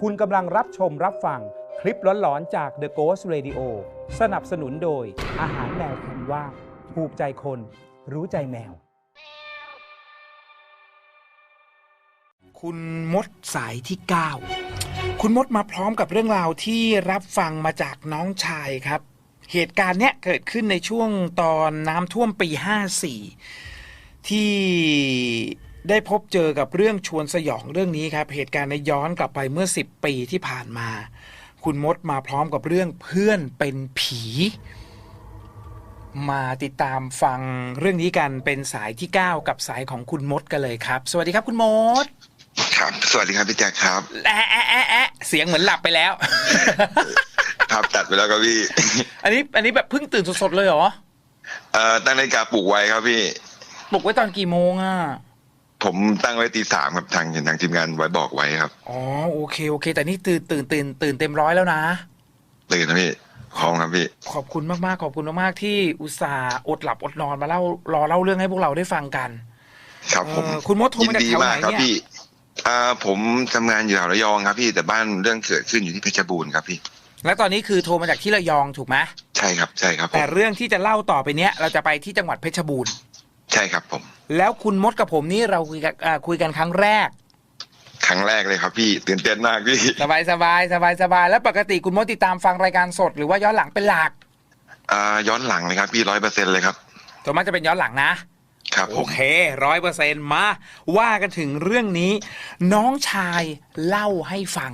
คุณกำลังรับชมรับฟังคลิปหลอนๆจาก The Ghost Radio สนับสนุนโดย อาหารแมวคุณว่าถูกใจคน รู้ใจแมว คุณมดสายที่ 9 คุณมดมาพร้อมกับเรื่องราวที่รับฟังมาจากน้องชายครับ เหตุการณ์เนี้ยเกิดขึ้นในช่วงตอนน้ำท่วมปี 54 ที่ ได้พบเจอกับเรื่องชวนสยองเรื่องนี้ครับ เหตุการณ์ในย้อนกลับไปเมื่อ 10 ปีที่ผ่านมา คุณมดมาพร้อมกับเรื่องเพื่อนเป็นผี มาติดตามฟังเรื่องนี้กันเป็นสายที่ 9 กับสายของคุณมดกันเลยครับ สวัสดีครับคุณมด ครับ สวัสดีครับพี่แจ็คครับแอะแอะแอะแอะเสียงเหมือนหลับไปแล้ว ครับตัดไปแล้วครับพี่ อันนี้อันนี้แบบเพิ่งตื่นสดๆเลยเหรอเอ่อตั้งนาฬิกาปลุกไว้ครับพี่ ปลุกไว้ตอนกี่โมงอะ ผมตั้งไว้ตีสามครับทางเห็นทางทีมงานไว้บอกไว้ครับ อ๋อโอเคโอเค แต่นี่ตื่นตื่นตื่นตื่นเต็มร้อยแล้วนะ ตื่นนะพี่พร้อมครับพี่ ขอบคุณมากๆขอบคุณมากๆที่อุตส่าห์อดหลับอดนอนมาเล่ารอเล่าเรื่องให้พวกเราได้ฟังกัน ครับผมเอ่อคุณมดโทรยิมาจากดีแถวไหนมากครับเนี่ย พี่อ่าผมทำงานอยู่แถวระยองครับพี่แต่บ้านเรื่องเกิดขึ้นอยู่ที่เพชรบูรณ์ครับพี่ แล้วตอนนี้คือโทรมาจากที่ระยองถูกไหมใช่ครับ ใช่ครับผแต่มเรื่องที่จะเล่าต่อไปเนี้ยเราจะไปที่จังหวัดเพชรบูรณ์ ใช่ครับผม แล้วคุณมดกับผมนี่เราคุยกันอ่าคุยกันครั้งแรก ครั้งแรกเลยครับพี่ตื่นเต้นมากพี่ สบายสบายสบายสบายแล้วปกติคุณมดติดตามฟังรายการสด หรือว่าย้อนหลังเป็นหลักอ่าย้อนหลังเลยครับพี่ร้อยเปอร์เซ็นเลยครับส่วนมากจะเป็นย้อนหลังนะ ครับผโอมเคร้อยเปอร์เซ็นมา ว่ากันถึงเรื่องนี้ น้องชายเล่าให้ฟัง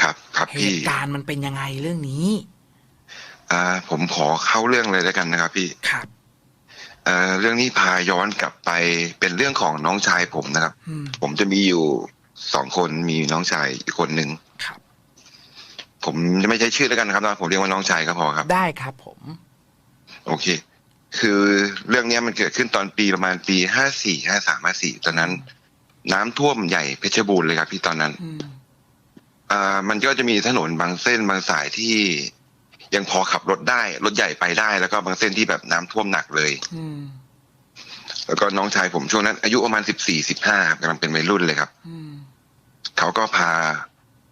ครับครับเหพี่ตุการณ์มันเป็นยังไงเรื่องนี้ อ่าผมขอเข้าเรื่องเลยแล้วกันนะครับพี่ ครับ เอ่อเรื่องนี้พาย้อนกลับไปเป็นเรื่องของน้องชายผมนะครับอืมผมจะมีอยู่สองคนมีน้องชายอีกคนหนึ่งครับผมจะไม่ใช้ชื่อแล้วกันนะครับนะผมเรียกว่าน้องชายก็พอครับ ได้ครับ ผม โอเค คือเรื่องเนี้ยมันเกิดขึ้นตอนปีประมาณปีห้าสี่ห้าสามห้าสี่ตอนนั้น น้ำท่วมใหญ่เพชรบูรณ์เลยครับ พี่ตอนนั้นอืมอ่ามันก็จะมีถนนบางเส้นบางสายที่ ยังพอขับรถได้ รถใหญ่ไปได้ แล้วก็บางเส้นที่แบบน้ำท่วมหนักเลยอืมแล้วก็น้องชายผมช่วงนั้น อายุประมาณสิบสี่สิบห้ากำลังเป็นวัยรุ่นเลยครับอืมเขาก็พา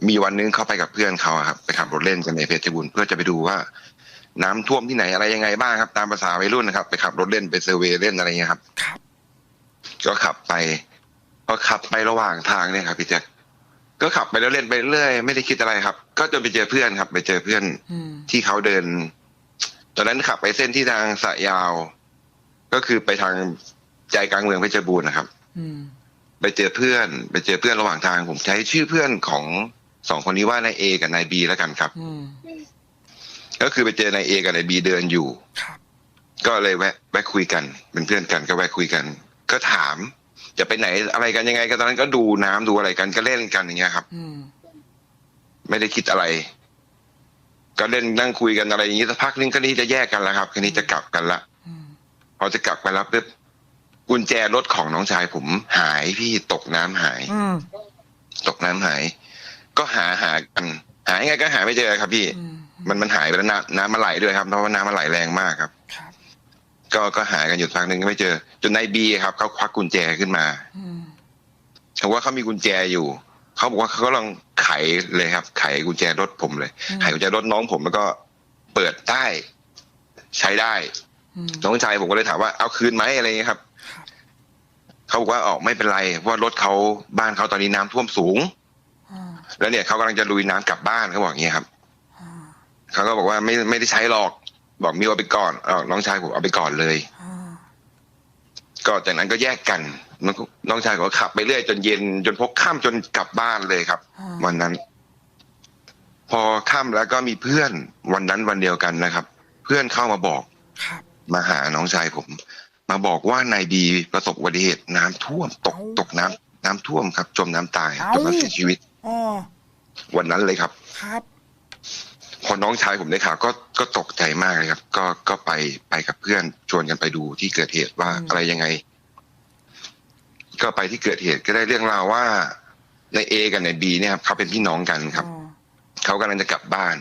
มีวันนึงเขาไปกับเพื่อนเขาอะครับไปขับรถเล่นกันในเพชรบูรณ์เพื่อจะไปดูว่า น้ำท่วมที่ไหนอะไรยังไงบ้างครับ ตามภาษาวัยรุ่นนะครับ ไปขับรถเล่นไปเซอร์เวย์เล่นอะไรเงี้ยครับครับก็ขับไปพอขับไประหว่างทางเนี่ยครับพี่แจ็ค ก็ขับไปแล้วเล่นไปเรื่อยไม่ได้คิดอะไรครับ ก็จนไปเจอเพื่อนครับ ไปเจอเพื่อนอืมที่เขาเดิน ตอนนั้นขับไปเส้นที่ทางสะยาว ก็คือไปทางใจกลางเมืองเพชรบูรณ์นะครับอืมไปเจอเพื่อน ไปเจอเพื่อนระหว่างทาง ผมใช้ชื่อเพื่อนของสองคนนี้ว่านายเอกับนายบีแล้วกันครับอืมก็คือไปเจอนายเอกับนายบีเดินอยู่ครับก็เลยแวะแวะคุยกัน เป็นเพื่อนกันก็แวะคุยกัน ก็ถาม จะไปไหนอะไรกันยังไงก็ตอนนั้นก็ดูน้ำดูอะไรกันก็เล่นกันอย่างเงี้ยครับ อืมไม่ได้คิดอะไร ก็เล่นนั่งคุยกันอะไรอย่างนี้สักพักนึงก็นี้จะแยกกันแล้วครับคันนี้จะกลับกันละอืมพอจะกลับไปแล้วปุ๊บกุญแจรถของน้องชายผมหายพี่ตกน้ำหายอืมตกน้ำหาย ก็หาหากัน หายังไงก็หาไม่เจอครับ พี่อืมมันมันหายไปแล้วน้ำน้ำมันไหลด้วยครับเพราะว่าน้ำมันไหลแรงมากครับครับ ก็ก็หากันอยู่พักหนึ่งก็ไม่เจอ จนนายบีครับเขาควักกุญแจขึ้นมาอืมเขาว่าเขามีกุญแจอยู่ เขาบอกว่าเขากำลังไขเลยครับ ไขกุญแจรถผมเลย ไขกุญแจรถน้องผมแล้วก็เปิดได้ ใช้ได้อืมน้องชายผมก็เลยถามว่าเอาคืนไหมอะไรอย่างเงี้ยครับครับ เขาบอกว่าออกไม่เป็นไรเพราะว่ารถเขาบ้านเขาตอนนี้น้ำท่วมสูงอ่าแล้วเนี่ยเขากำลังจะลุยน้ำกลับบ้านเขาบอกอย่างเงี้ยครับอ่าเขาก็บอกว่าไม่ไม่ได้ใช้หรอก บอกมิวเอาไปก่อนเอาน้องชายผมเอาไปก่อนเลยอ่าก็จากนั้นก็แยกกันน้องน้องชายก็ขับไปเรื่อยจนเย็น จนพกข้ามจนกลับบ้านเลยครับอ่าวันนั้น พอค่ำแล้วก็มีเพื่อนวันนั้นวันเดียวกันนะครับ เพื่อนเข้ามาบอกครับมาหาน้องชายผม มาบอกว่านายบีประสบอุบัติเหตุน้ำท่วม ตกเอ้าตกน้ำน้ำท่วมครับ จมน้ำตายเอ้าจมน้ำเสียชีวิตอ๋อวันนั้นเลยครับ ครับ พอน้องชายผมได้ข่าวก็ก็ตกใจมากเลยครับ ก็ก็ไปไปกับเพื่อนชวนกันไปดูที่เกิดเหตุว่าอืมอะไรยังไง ก็ไปที่เกิดเหตุก็ได้เรื่องราวว่าในเอกับในบีเนี่ยครับเขาเป็นพี่น้องกันครับอ๋อเขากำลังจะกลับบ้าน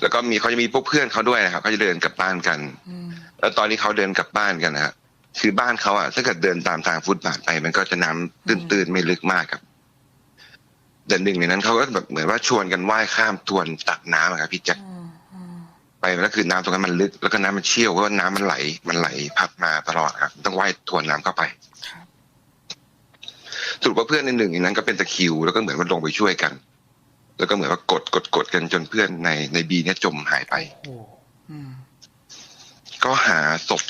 แล้วก็มีเขาจะมีพวกเพื่อนเขาด้วยนะครับเขาจะเดินกลับบ้านกันอืมแล้วตอนที่เขาเดินกลับบ้านกันนะฮะคือบ้านเขาอะถ้าเกิดเดินตามทางฟุตบาทไป มันก็จะน้ำตื้นๆไม่ลึกมากครับ แต่หนึ่งในนั้นเขาก็แบบเหมือนว่าชวนกันว่ายข้ามทวนตักน้ำอะครับพี่แจ็คอืมอืมไปแล้วคือน้ำตรงนั้นมันลึกแล้วก็น้ำมันเชี่ยวเพราะว่าน้ำมันไหล มันไหลพัดมาตลอดครับต้องว่ายทวนน้ำเข้าไปครับสรุปว่าเพื่อนในหนึ่งในนั้นก็เป็นตะคริว แล้วก็เหมือนว่าลงไปช่วยกัน แล้วก็เหมือนว่ากดกดกดกันจนเพื่อนในในบีเนี่ยจมหายไปโอ้อืมก็หาศพ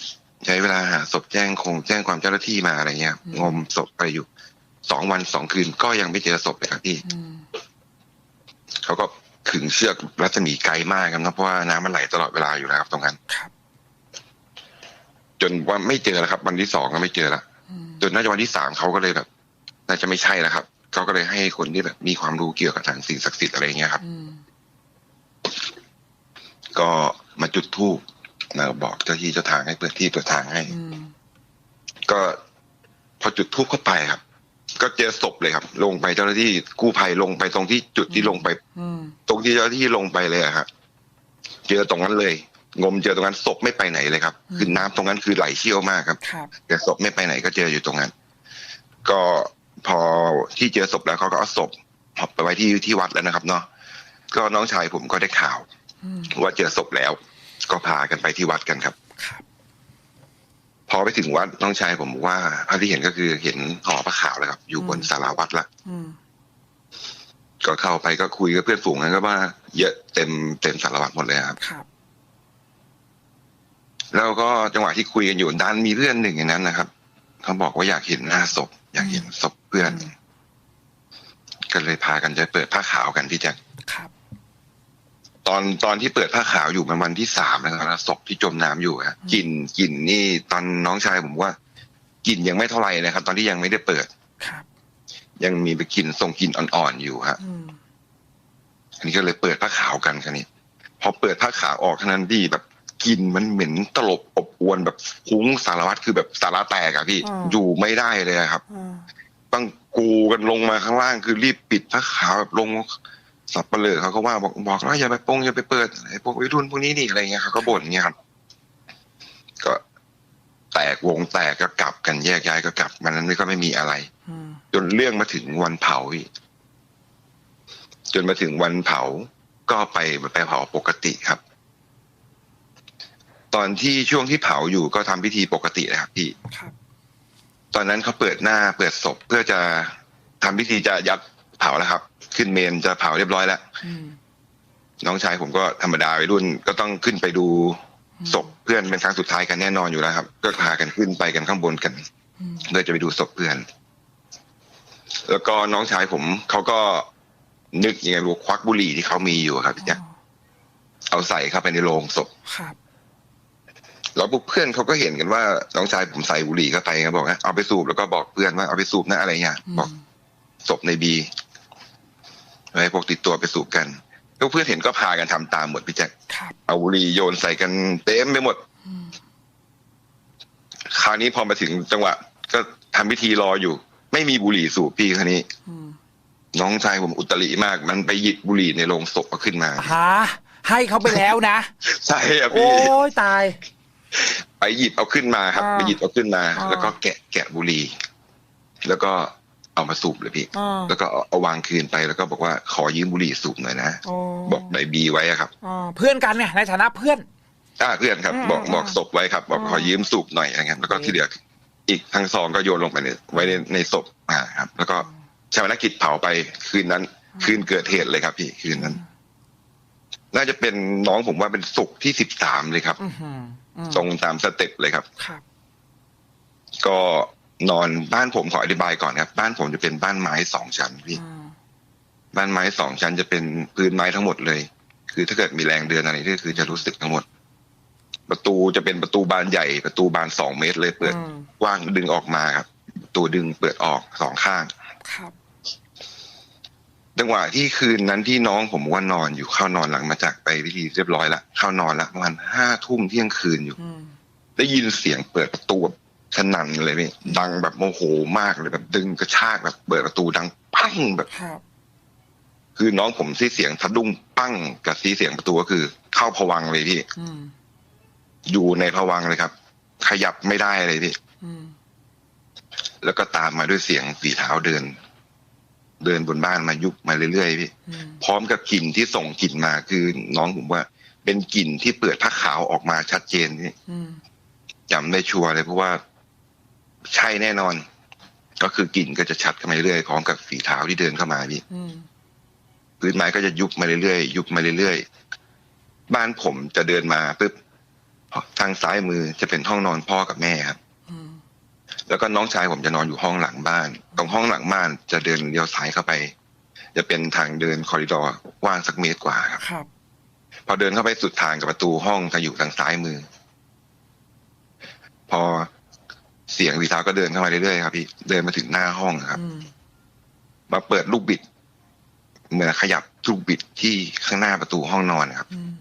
ใช้เวลาหาศพแจ้งคงแจ้งความเจ้าหน้าที่มาอะไรเงี้ยงมศพไปอยู่ สองวันสองคืนก็ยังไม่เจอศพเลยครับพี่อืมเขาก็ขึงเชือกรัศมีไกลมากครับนะเพราะว่าน้ำมันไหลตลอดเวลาอยู่แล้วครับ ตรงนั้นครับจนว่าไม่เจอแล้วครับ วันที่สองก็ไม่เจอละอืมจนน่าจะวันที่สามเขาก็เลยแบบ น่าจะไม่ใช่แล้วครับเขาก็เลยให้คนที่แบบมีความรู้เกี่ยวกับทางสิ่งศักดิ์สิทธิ์อะไรเงี้ยครับอืมก็มาจุดธูปนะบอกเจ้าที่เจ้าทางให้เปิดที่เปิดทางให้อืมก็พอจุดทูบเข้าไปครับ ก็เจอศพเลยครับ ลงไปเจ้าหน้าที่กู้ภัยลงไปตรงที่จุดที่ลงไปอืมตรงที่เจ้าหน้าที่ลงไปเลยอะครับเจอตรงนั้นเลย งมเจอตรงนั้นศพไม่ไปไหนเลยครับ คือน้ำตรงนั้นคือไหลเชี่ยวมากครับครับ แต่ศพไม่ไปไหนก็เจออยู่ตรงนั้น ก็พอที่เจอศพแล้วเขาก็เอาศพไปไว้ที่ที่วัดแล้วนะครับ เนาะก็น้องชายผมก็ได้ข่าวอืมว่าเจอศพแล้ว ก็พากันไปที่วัดกันครับครับ พอไปถึงวัดน้องชายผมบอกว่าภาพที่เห็นก็คือเห็นห่อพระขาวเลยครับ อยู่บนอืมศาลาวัดละอืมก็เข้าไปก็คุยกับเพื่อนฝูงกันก็ว่า เยอะเต็มเต็มศาลาวัดหมดเลยครับครับ แล้วก็จังหวะที่คุยกันอยู่ด้านมีเพื่อนหนึ่งในนั้นนะครับเขาบอกว่าอยากเห็นหน้าศพ อยากเห็นศพเพื่อนอืมก็เลยพากันจะเปิดผ้าขาวกันพี่แจ็คครับ ตอนตอนที่เปิดผ้าขาวอยู่มันวันที่สามนะครับศพที่จมน้ำอยู่อะกลิ่นกลิ่นนี่ตอนน้องชายผมว่ากลิ่นยังไม่เท่าไหร่นะครับ ตอนที่ยังไม่ได้เปิดครับยังมีไปกลิ่นส่งกลิ่นอ่อนๆอยู่ฮะอืมอันนี้ก็เลยเปิดผ้าขาวกันคันนี้ พอเปิดผ้าขาวออกเท่านั้นพี่แบบกลินมันเหม็นตลบอบอวนแบบคุ้งสารวัตรคือแบบสาระแตกอะพี่อยู่ไม่ได้เลยอะครับอืมต้องกูกันลงมาข้างล่างคือรีบปิดผ้าขาวแบบลง สับเปลือเขาก็ว่าบอกบอกว่าอย่าไปปงอย่าไปเปิดไอ้พวกวัยรุ่นพวกนี้นี่อะไรเงี้ยเขาก็บ่นเงี้ยครับ ก็แตกวงแตกก็กลับกันแยกย้ายก็กลับมันนั้นก็ไม่มีอะไรอืมจนเรื่องมาถึงวันเผาพี่จนมาถึงวันเผาก็ไปไปเผาปกติครับ ตอนที่ช่วงที่เผาอยู่ก็ทำพิธีปกตินะครับพี่ครับตอนนั้นเขาเปิดหน้าเปิดศพเพื่อจะทำพิธีจะยัดเผาแล้วครับ ขึ้นเมนจะเผาเรียบร้อยแล้วอืมน้องชายผมก็ธรรมดาวัยรุ่นก็ต้องขึ้นไปดูศพเพื่อนเป็นครั้งสุดท้ายกันแน่นอนอยู่แล้วครับ ก็พากันขึ้นไปกันข้างบนกันอืมเพื่อจะไปดูศพเพื่อน แล้วก็น้องชายผมเขาก็นึกยังไงรู้ควักบุหรี่ที่เขามีอยู่ครับพี่แจ๊คเอาใส่เข้าไปในโรงศพครับแล้วพวกเพื่อนเขาก็เห็นกันว่าน้องชายผมใส่บุหรี่เข้าไปครับบอกว่าเอาไปสูบแล้วก็บอกเพื่อนว่าเอาไปสูบนะอะไรเงี้ยอืมบอกศพในบี ไว้พวกติดตัวไปสูบกันแล้วเพื่อนเห็นก็พากันทำตามหมดพี่แจ๊คครับเอาบุหรี่โยนใส่กันเต็มไปหมดอืมคราวนี้พอมาถึงจังหวะ ก็ทำพิธีรออยู่ ไม่มีบุหรี่สูบพี่คราวนี้อืมน้องชายผมอุตริมาก มันไปหยิบบุหรี่ในโรงศพเอาขึ้นมาฮะให้เขาไปแล้วนะ ใช่อะโอ้พี่ยตาย ไปหยิบเอาขึ้นมาครับอ่าไปหยิบเอาขึ้นมาอ่าแล้วก็แกะแกะบุหรี่ แล้วก็ เอามาสูบเลยพี่อ่าแล้วก็เอาเอาวางคืนไปแล้วก็บอกว่าขอยืมบุหรี่สูบหน่อยนะโอ้บอกใบบีไว้อะครับอ่าเพื่อนกันเนี่ยในฐานะเพื่อนอ่าเพื่อนครับอืมบอกอืมบอกศพไว้ครับ บอกอืมขอยืมสูบหน่อยอะไรเงี้ยแล้วก็โอเคที่เหลืออีกทั้งซองก็โยนลงไปในไว้ในในศพอ่าครับ แล้วก็ชาวนกิจเผาไปคืนนั้น คืนเกิดเหตุเลยครับ พี่คืนนั้น น่าจะเป็นน้องผมว่าเป็นศุกร์ที่สิบสามเลยครับอือหืออืมตรงตามสเต็ปเลยครับ ครับ ก็ นอนบ้านผมขออธิบายก่อนครับ บ้านผมจะเป็นบ้านไม้สองชั้นพี่อืมบ้านไม้สองชั้นจะเป็นพื้นไม้ทั้งหมดเลย คือถ้าเกิดมีแรงเดือนอะไรก็คือจะรู้สึกทั้งหมด ประตูจะเป็นประตูบานใหญ่ ประตูบานสองเมตรเลยเปิดอืมกว้างดึงออกมาครับประตูดึงเปิดออกสองข้างครับจังหวะที่คืนนั้นที่น้องผมว่านอนอยู่เข้านอนหลังมาจากไปพิธีเรียบร้อยละเข้านอนละประมาณห้าทุ่มเที่ยงคืนอยู่อืมได้ยินเสียงเปิดประตูแบบ สนั่นเลยพี่ดังแบบโมโหมากเลยแบบดึงกระชากแบบเปิดประตูดังปั้งแบบครับคือน้องผมที่เสียงสะดุ้งปั้งกับที่เสียงประตูก็คือ เข้าผวังค์เลยพี่อืมอยู่ในผวังค์เลยครับ ขยับไม่ได้เลยพี่อืมแล้วก็ตามมาด้วยเสียงฝีเท้าเดิน เดินบนบ้านมายุบมาเรื่อยๆพี่อืมพร้อมกับกลิ่นที่ส่งกลิ่นมาคือ น้องผมว่า เป็นกลิ่นที่เปิดผ้าขาวออกมาชัดเจนพี่อืมจำได้ชัวร์เลยเพราะว่า ใช่แน่นอน ก็คือกลิ่นก็จะชัดขึ้นมาเรื่อยๆพร้อมกับฝีเท้าที่เดินเข้ามาพี่อืมพื้นไม้ก็จะยุบมาเรื่อยๆยุบมาเรื่อยๆบ้านผมจะเดินมาปุ๊บทางซ้ายมือจะเป็นห้องนอนพ่อกับแม่ครับอืมแล้วก็น้องชายผมจะนอนอยู่ห้องหลังบ้าน ตรงห้องหลังบ้านจะเดินเลี้ยวซ้ายเข้าไป จะเป็นทางเดินคอริดอร์กว้างสักเมตรกว่าครับครับพอเดินเข้าไปสุดทางกับประตูห้องจะอยู่ทางซ้ายมือ พอ เสียงวีเท้าก็เดินเข้ามาเรื่อยๆครับพี่เดินมาถึงหน้าห้องครับอืมมาเปิดลูกบิดเหมือนขยับลูกบิดที่ข้างหน้าประตูห้องนอนครับอืม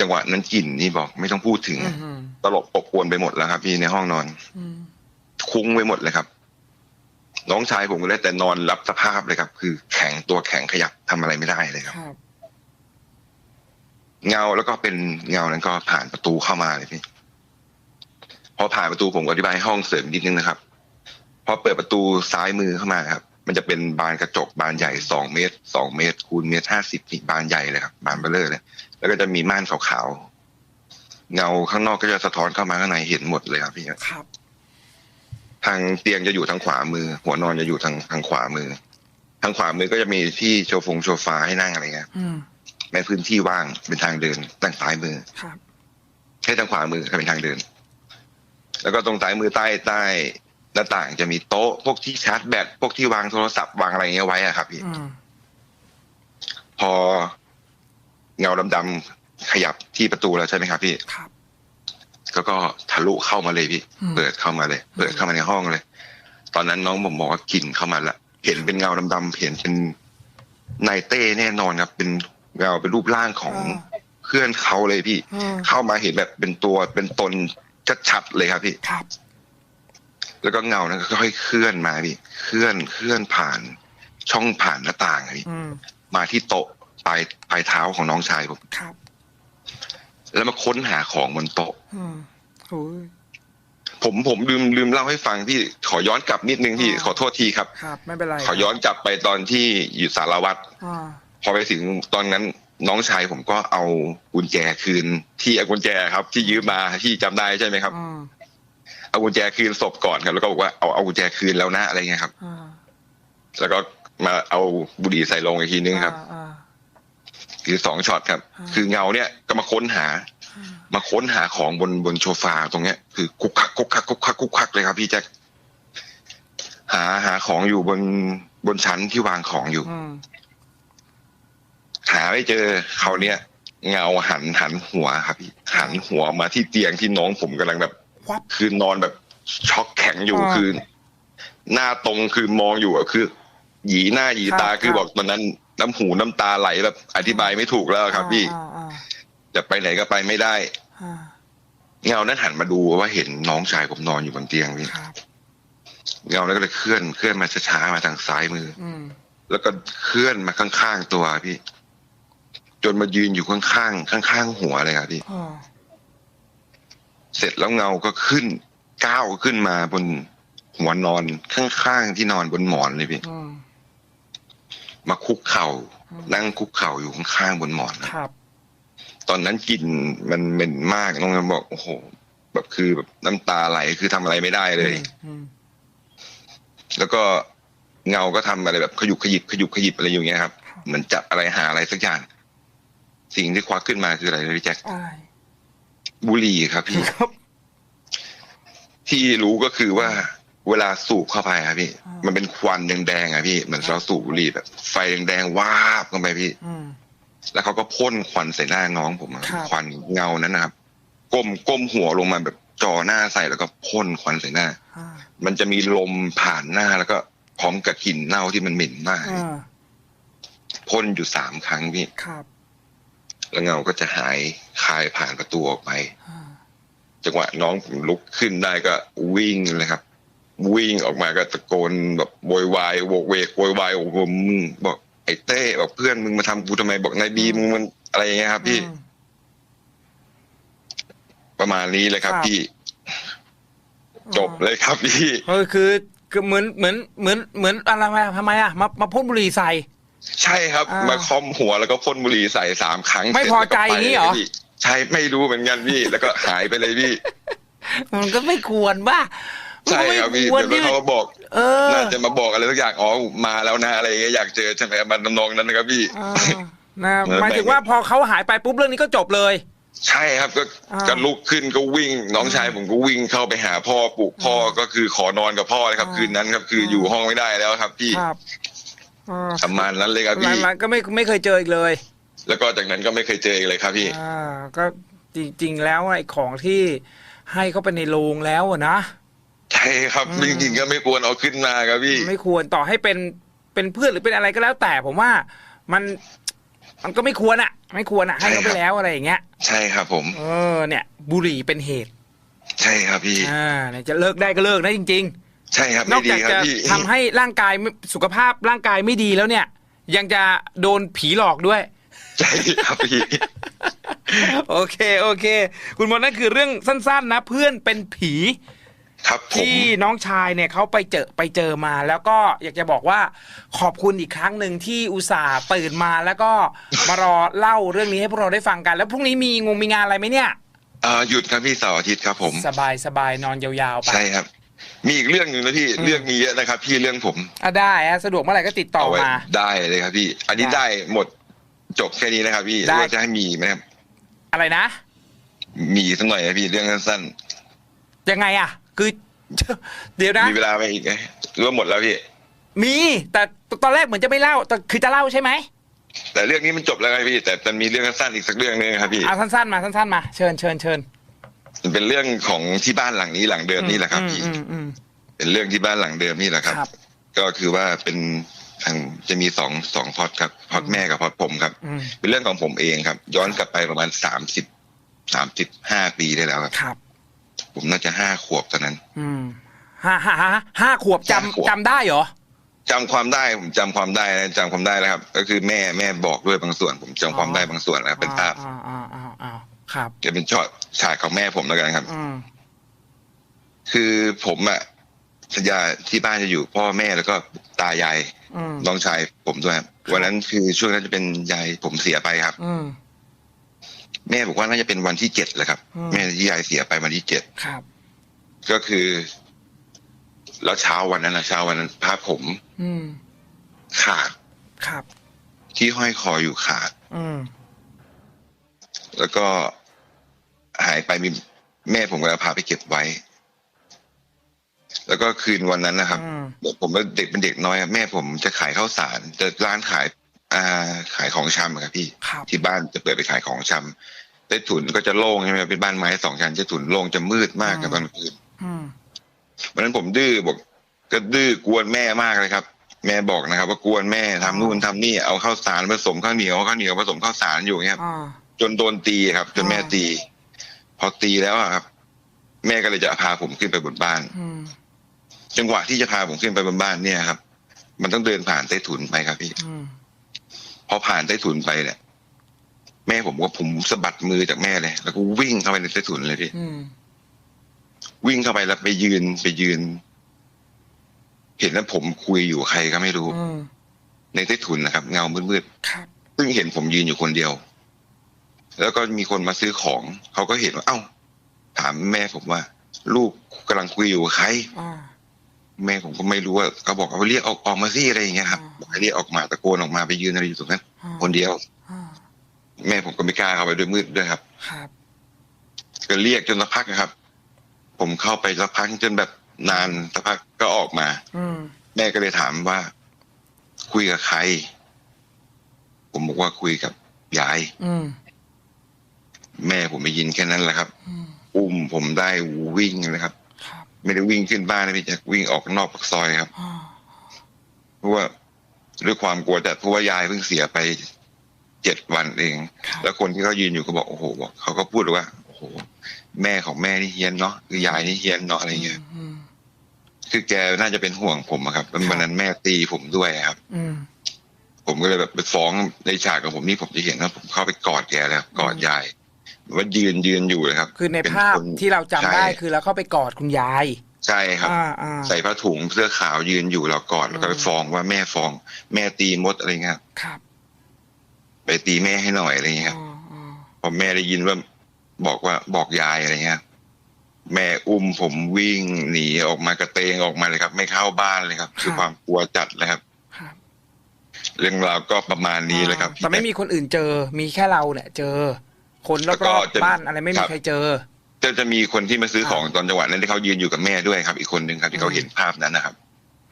จังหวะนั้นกลิ่นนี่บอกไม่ต้องพูดถึงอืมตลบอบอวนไปหมดแล้วครับ พี่ในห้องนอนอืมคุ้งไปหมดเลยครับ น้องชายผมก็ได้แต่นอนรับสภาพเลยครับ คือแข็งตัวแข็งขยับทำอะไรไม่ได้เลยครับครับเงาแล้วก็เป็นเงานั้นก็ผ่านประตูเข้ามาเลยพี่ พอผ่านประตูผมก็อธิบายให้ห้องเสริมนิดนึงนะครับ พอเปิดประตูซ้ายมือเข้ามาครับ มันจะเป็นบานกระจกบานใหญ่สองเมตรสองเมตร คูณเมตรห้าสิบนี่บานใหญ่เลยครับบานเบลเลอร์เลย แล้วก็จะมีม่านขาวๆเงาข้างนอกก็จะสะท้อนเข้ามาข้างในเห็นหมดเลยครับพี่ครับ ทางเตียงจะอยู่ทางขวามือ หัวนอนจะอยู่ทางทางขวามือ ทางขวามือก็จะมีที่โชฟงโชฟาให้นั่งอะไรเงี้ยอืมในพื้นที่ว่างเป็นทางเดินทางซ้ายมือครับให้ทางขวามือก็เป็นทางเดิน แล้วก็ตรงซ้ายมือใต้ใต้หน้าต่างจะมีโต๊ะ พวกที่ชาร์จแบตพวกที่วางโทรศัพท์วางอะไรเงี้ยไว้อะครับพี่อืมพอเงาดำๆขยับที่ประตูแล้วใช่ไหมครับพี่ครับก็ก็ทะลุเข้ามาเลยพี่อืมเปิดเข้ามาเลย เปิดเข้ามาในห้องเลย ตอนนั้นน้องผมบอกว่ากลิ่นเข้ามาละเห็นเป็นเงาดำๆเห็นเป็นนายเต้แน่นอนครับ เป็นเงาเป็นรูปร่างของเพื่อนเขาเลยพี่อืมเข้ามาเห็นแบบเป็นตัวเป็นตน ชัดๆเลยครับพี่ครับ แล้วก็เงานั้นก็ค่อยๆเคลื่อนมาพี่ เคลื่อนเคลื่อนผ่านช่องผ่านหน้าต่างอะพี่อืมมาที่โต๊ะปลายปลายเท้าของน้องชายผมครับ แล้วมาค้นหาของบนโต๊ะอืมโอ้ยผมผมลืมลืมเล่าให้ฟังพี่ขอย้อนกลับนิดนึงพี่อ่าขอโทษทีครับ ครับ ไม่เป็นไร ขอย้อนกลับไปตอนที่อยู่สารวัตรอ่าพอไปถึงตอนนั้น น้องชายผมก็เอากุญแจคืน ที่เอากุญแจครับ ที่ยืมมาที่จำได้ใช่ไหมครับอืมเอากุญแจคืนศพก่อนครับ แล้วก็บอกว่าเอาเอากุญแจคืนแล้วนะอะไรเงี้ยครับอ่าแล้วก็มาเอาบุหรี่ใส่ลงอีกทีนึงครับอ่าคือสองช็อตครับอ่าคือเงาเนี่ยก็มาค้นหาอ่ามาค้นหาของบนบนโชฟาตรงเนี้ย คือกุกคักกุกคักกุกคักกุกคักเลยครับ พี่แจ็คหาหาของอยู่บนบนชั้นที่วางของอยู่อืม หาไม่เจอเขาวเนี้ยเงาหันหันหัวครับพี่หันหัวมาที่เตียงที่น้องผมกำลังแบบวับคือนอนแบบช็อกแข็งอยู่อ่าคือ หน้าตรงคือมองอยู่อะคือ หยีหน้าหยีตาครับคือบอกตอนนั้นน้ำหูน้ำตาไหลแบบอธิบายไม่ถูกแล้วครับพี่อ่าอ่าจะไปไหนก็ไปไม่ได้อ่าเงานั้นหันมาดูว่าเห็นน้องชายผมนอนอยู่บนเตียงพี่ครับเงานั้นก็เลยเคลื่อนเคลื่อนมาช้าๆมาทางซ้ายมืออืมแล้วก็เคลื่อนมาข้างๆตัวพี่ จนมายืนอยู่ข้างๆข้างๆหัวเลยครับพี่อ่าเสร็จแล้วเงาก็ขึ้นก้าวขึ้นมาบนหัวนอนข้างๆที่นอนบนหมอนเลยพี่อืมมาคุกเข่าอืมนั่งคุกเข่าอยู่ข้างๆบนหมอนครับ ตอนนั้นกลิ่นมันเหม็นมากน้องกันบอกโอ้โหแบบคือแบบน้ำตาไหลคือทำอะไรไม่ได้เลยอืมแล้วก็เงาก็ทำอะไรแบบขยุกขยิบขยุกขยิบอะไรอย่างเงี้ยครับครับเหมือนจับอะไรหาอะไรสักอย่าง สิ่งที่ควักขึ้นมาคืออะไรเลยพี่แจ็คอายบุหรี่ครับพี่ครับ ที่รู้ก็คือว่า เวลาสูบเข้าไปครับพี่อ่ามัมันเป็นควันแดงๆอะพี่เหมือนเราสูบบุหรี่แบบ ไฟแดงๆวาบเข้าไปพี่อืมแล้วเขาก็พ่นควันใส่หน้าน้องผมอะครับควันเงานั้นนะครับก้มก้มหัวลงมาแบบจอหน้าใส่แล้วก็พ่นควันใส่หน้าอ่ามันจะมีลมผ่านหน้าแล้วก็พร้อมกับกลิ่นเน่าที่มันเหม็นมากอ่าพ่นอยู่สามครั้งพี่ครับ แล้วเงาก็จะหายคายผ่านประตูออกไปอ่าจังหวะน้องผมลุกขึ้นได้ก็วิ่งเลยครับ วิ่งออกมาก็ตะโกนแบบโวยวายโวกเวกโวยวายโอ้โหมึงบอกไอ้เต้บอกเพื่อนมึงมาทำกูทำไมบอกนายบีมึงมันอะไรอย่างเงี้ยครับ พี่อืมประมาณนี้เลยครับครับพี่ จบเลยครับพี่เออคือคือเหมือนเหมือนเหมือนเหมือนอะไรมาทำไมอะมามาพ่นบุหรี่ใส่ ใช่ครับ อ่าม มาคอมหัวแล้วก็พ่นบุหรี่ใส่สามครั้งไม่เสร็จพอใจแล้วก็ไปงี้เหรอลยพี่ใช่ไม่รู้เหมือนกันพี่ แล้วก็หายไปเลยพี่ มันก็ไม่ควรบ้าใช่ครับพี่มันก็เดี๋ไม่ควรที่ยวเขามาบอก เออน่าจะมาบอกอะไรสักอย่างอ๋อมาแล้วนะอะไรอย่างเงี้ยอยากเจอใช่ไหมมันนองนั้นนะครับพี่อ่านะเออหมายถึงว่าพอเขาหายไปปุ๊บเรื่องนี้ก็จบเลย ใช่ครับก็อ่า ก็ลุกขึ้นก็วิ่ง น้องชายผมก็วิ่งเข้าไปหาพ่อปลุกพ่อก็คือขอนอนกับพ่อเลยครับอ่าคืนนั้นครับคืออยู่ห้องไม่ได้แล้วครับพี่ ครับอ่า ประมาณนั้นเลยครับหลัพี่งหลังก็ไม่ไม่เคยเจออีกเลย แล้วก็จากนั้นก็ไม่เคยเจออีกเลยครับพี่อ่าก็จริง ๆ แล้วไอ้ของที่ให้เขาไปในโรงแล้วอะนะใช่ครับอืมจริงๆก็ไม่ควรเอาขึ้นมาครับพี่ ไม่ควรต่อให้เป็นเป็นเพื่อนหรือเป็นอะไรก็แล้วแต่ผมว่ามันมันก็ไม่ควรอะ ไม่ควรอะ ให้เขาไปแล้วอะไรอย่างเงี้ย ใช่ครับผม เออเนี่ย บุหรี่เป็นเหตุ ใช่ครับพี่ อ่าเนี่ยจะเลิกได้ก็เลิกนะจริง ใช่ครับๆนไม่อกดีจากครับจะพี่ทำให้ร่างกายไม่สุขภาพร่างกายไม่ดีแล้วเนี่ย ยังจะโดนผีหลอกด้วยใช่ครับพี่โอเคโอเค คุณมนต์นั่นคือเรื่องสั้น ๆ นะ เพื่อนเป็นผีครับผมที่น้องชายเนี่ยเขาไปเจอไปเจอมา แล้วก็อยากจะบอกว่าขอบคุณอีกครั้งหนึ่งที่อุตส่าห์ตื่นมาแล้วก็มารอเล่าเรื่องนี้ให้พวกเราได้ฟังกัน แล้วพรุ่งนี้มีงงมีงานอะไรไหมเนี่ยอ่าหยุดครับพี่เสาร์อาทิตย์ครับผม สบายสบายนอนยาวๆไปใช่ครับ มีอีกเรื่องหนึ่งนะพี่อืมเรื่องมีเยอะนะครับ พี่เรื่องผมอะได้อะสะดวกเมื่อไหร่ก็ติดต่อเาไว้มาได้เลยครับพี่ อันนี้ได้ได้หมดจบแค่นี้นะครับพี่หได้รือว่าจะให้มีไหมครับ อะไรนะ มีสักหน่อยนะพี่เรื่องสั้นยังไงอะ คือ เดี๋ยวนะๆมีเวลาไหมอีกไหมหรือว่าหมดแล้วพี่มี แต่ตอนแรกเหมือนจะไม่เล่าแต่คือจะเล่าใช่ไหมแต่เรื่องนี้มันจบแล้วไงพี่ แต่มันมีเรื่องสั้นๆอีกสักเรื่องหนึงครับพี่อะสั้นๆมาสั้นๆมาเชิญเชิญเชิญ มันเป็นเรื่องของที่บ้านหลังนี้หลังเดิมนี่แหละครับพี่อืมอืมเป็นเรื่องที่บ้านหลังเดิมนี่แหละอืคมรับครับ ก็คือว่าเป็นทางจะมีสองสองพอดครับพอดแม่กับพอดผมครับอืมเป็นเรื่องของผมเองครับ ย้อนกลับไปประมาณสามสิบสามสิบห้าปีได้แล้วครับครับผมน่าจะห้าขวบตอนนั้น อืมห้าห้าห้าห้าขวบห้าขวบจำจำได้เหรอจำความได้ผมจำความได้นะจำความได้แล้วครับ ก็คือแม่แม่บอกด้วยบางส่วน ผมจำความได้บางส่วนนะครับเป็นภาพอ่าอ่าอ่าอ่า ครับจะเป็นช็อตฉากของแม่ผมแล้วกันครับอืมคือผมอะสัญญาที่บ้านจะอยู่พ่อแม่แล้วก็ตายายอืมน้องชายผมด้วยครับวันนั้นคือช่วงนั้นจะเป็นยายผมเสียไปครับอืมแม่บอกว่าน่าจะเป็นวันที่เจ็ดแหละครับอืมแม่ที่ยายเสียไปวันที่เจ็ดครับก็คือ แล้วเช้าวันนั้นนะเช้าวันนั้นพาผมอืมขาดครับ ที่ห้อยคออยู่ขาดอืมแล้วก็ หายไปมีแม่ผมก็พาไปเก็บไว้ แล้วก็คืนวันนั้นนะครับอืมผมเป็นเด็กเป็นเด็กน้อยอะแม่ผมจะขายข้าวสารจะร้านขาย อ่า ขายของชำอะครับพี่ครับที่บ้านจะเปิดไปขายของชำใต้ถุนก็จะโล่งใช่ไหมเป็นบ้านไม้สองชั้นใต้ถุนโล่งจะมืดมากครับตอนกลางคืนอืมวันนั้นผมดื้อบอกก็ดื้อกวนแม่มากเลยครับ แม่บอกนะครับ ว่ากวนแม่ทำนู่นทำนี่เอาข้าวสารผสมข้าวเหนียวข้าวเหนียวผสมข้าวสารอยู่อย่างเงี้ยครับอ่าจนโดนตีครับ จนแม่อ่าตีพ อตีแล้วอะครับ แม่ก็เลยจะพาผมขึ้นไปบนบ้านอืมจังหวะที่จะพาผมขึ้นไปบนบ้านเนี่ยครับ มันต้องเดินผ่านใต้ถุนไปครับพี่อืมพอผ่านใต้ถุนไปเนี่ยแม่ผมก็ผมสะบัดมือจากแม่เลย แล้วก็วิ่งเข้าไปในใต้ถุนเลยพี่อืมวิ่งเข้าไปแล้วไปยืนไปยืน เห็นแล้วผมคุยอยู่กับใครก็ไม่รู้อืมในใต้ถุนนะครับ เงามืดครับๆซึ่งเห็นผมยืนอยู่คนเดียว แล้วก็มีคนมาซื้อของ เขาก็เห็นว่า เอ้า ถามแม่ผมว่า ลูกกำลังคุยอยู่กับใครอ่าแม่ผมก็ไม่รู้ว่าเขาบอกว่าเรียกออกออกมาสิอะไรอย่างเงี้ยครับอ่าบอกให้เรียกออกมาตะโกนออกมาไปยืนอะไรอยู่ตรงนั้นอ่าคนเดียวอ่าแม่ผมก็ไม่กล้าเข้าไปด้วยมืดด้วยครับครับก็เรียกจนสักพักนะครับ ผมเข้าไปสักพักจนแบบนานสักพักก็ออกมา อืมแม่ก็เลยถามว่า คุยกับใคร ผมบอกว่าคุยกับยาย อืม แม่ผมไปยินแค่นั้นแหละครับอืมอุ้มผมได้วิ่งเลยครับครับ ไม่ได้วิ่งขึ้นบ้านนะพี่จะวิ่งออกนอกปากซอยครับอ่าเพราะว่าด้วยความกลัวแต่เพราะว่ายายเพิ่งเสียไปเจ็ดวันเองครับแล้วคนที่เขายืนอยู่ก็บอกโอ้โหบอกเขาก็พูดว่าโอ้โห แม่ของแม่นี่เฮี้ยนเนาะคือยายนี่เฮี้ยนเนาะอะไรเงี้ยอืมคือแกน่าจะเป็นห่วงผมอะครับแล้ววันนั้นแม่ตีผมด้วยครับอืมผมก็เลยแบบไปฟ้องในฉากของผมนี่ผมจะเห็นว่าผมเข้าไปกอดแกแล้วกอดยาย ว่ายืนยืนอยู่เลยครับ คือในเป็ภาพคนที่เราจำได้ใช่คือเราเข้าไปกอดคุณยาย ใช่ครับอ่าอ่าใส่ผ้าถุงเสื้อขาวยืนอยู่เรากอดแล้วก็ไปอืมฟ้องว่าแม่ฟ้อง แม่ตีมดอะไรเงี้ยครับ ไปตีแม่ให้หน่อยอะไรเงี้ยอ๋ออ๋อพอแม่ได้ยินว่าบอกว่าบอกยายอะไรเงี้ยแม่อุ้มผมวิ่งหนีออกมากระเตงออกมาเลยครับ ไม่เข้าบ้านเลยครับ คือความกลัวจัดเลยครับครับเรื่องราวก็ประมาณนี้เลยครับแต่ไม่มีคนอื่นเจอ มีแค่เราเนี่ยเจอ คนรแล้วก็อบจะๆบ้านอะไรไม่คมีรับใครเจอจะจะมีคนที่มาซื้อของอ่าตอนจังหวะนั้นที่เขายืนอยู่กับแม่ด้วยครับ อีกคนหนึ่งครับที่เขาเห็นภาพนั้นนะครับ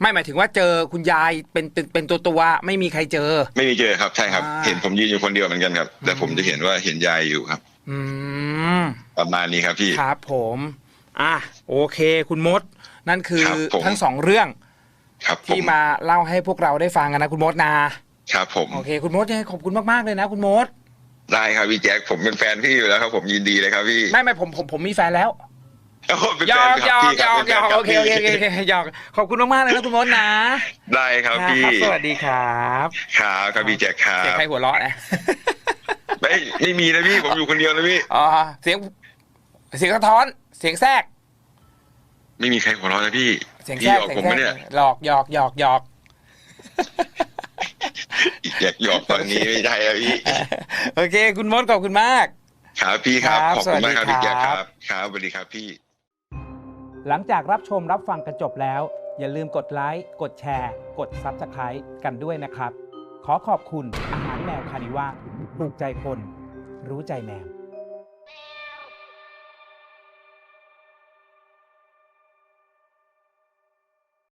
ไม่หมายถึงว่าเจอคุณยายเป็นเป็นเป็นตัวตัวๆไม่มีใครเจอ ไม่มีเจอครับใช่ครับอ่าเห็นผมยืนอยู่คนเดียวเหมือนกันครับ แต่อืมผมจะเห็นว่าเห็นยายอยู่ครับ อืมประมาณนี้ครับพี่ครับ ผม อะโอเค คุณมด นั่นคือครับผมทั้งสองเรื่องครับผมที่มาเล่าให้พวกเราได้ฟังกันนะคุณมดนะครับผมโอเค คุณมดยังไงขอบคุณมากๆเลยนะคุณมด ได้ครับพี่แจ็คผมเป็นแฟนพี่อยู่แล้วครับ ผมยินดีเลยครับพี่ไม่ไม่ผมผมผมมีแฟนแล้วโอ้เป็นหยแฟอนกคหยรับอกพี่หคยรับอกเป็นหยแฟอนกครัโอบเคโอเคโอเคโอเคหยอกขอบคุณมากๆเลยนะคุณมดนะ ได้ครับพี่ครับสวัสดีครับครับครับพี่แจ็คครัเสียงบใครหัวเราะนะไม่ไม่มีนะพี่ผมอยู่คนเดียวนะพี่อ๋อเสียงเสียงสะท้อนเสียงแทรก ไม่มีใครหัวเราะนะพี่เสียงพี่แทรกหยอกเสียผงมแทรไหมกเนี่ยหลอกหยอกหยอกหยอก อีกแจ็คหยอกตอนนี้ไม่ได้แล้วพี่โอเค คุณมดขอบคุณมาก ครับพี่ครับครับขอบคุณมากครับสวัสดีพี่แจ็คคครัรับบครับสวัสดีครับพี่ หลังจากรับชมรับฟังกันจบแล้ว อย่าลืมกดไลค์กดแชร์ กด Subscribe กันด้วยนะครับ ขอขอบคุณอาหารแมวคานิว่าถูกใจคน รู้ใจแมว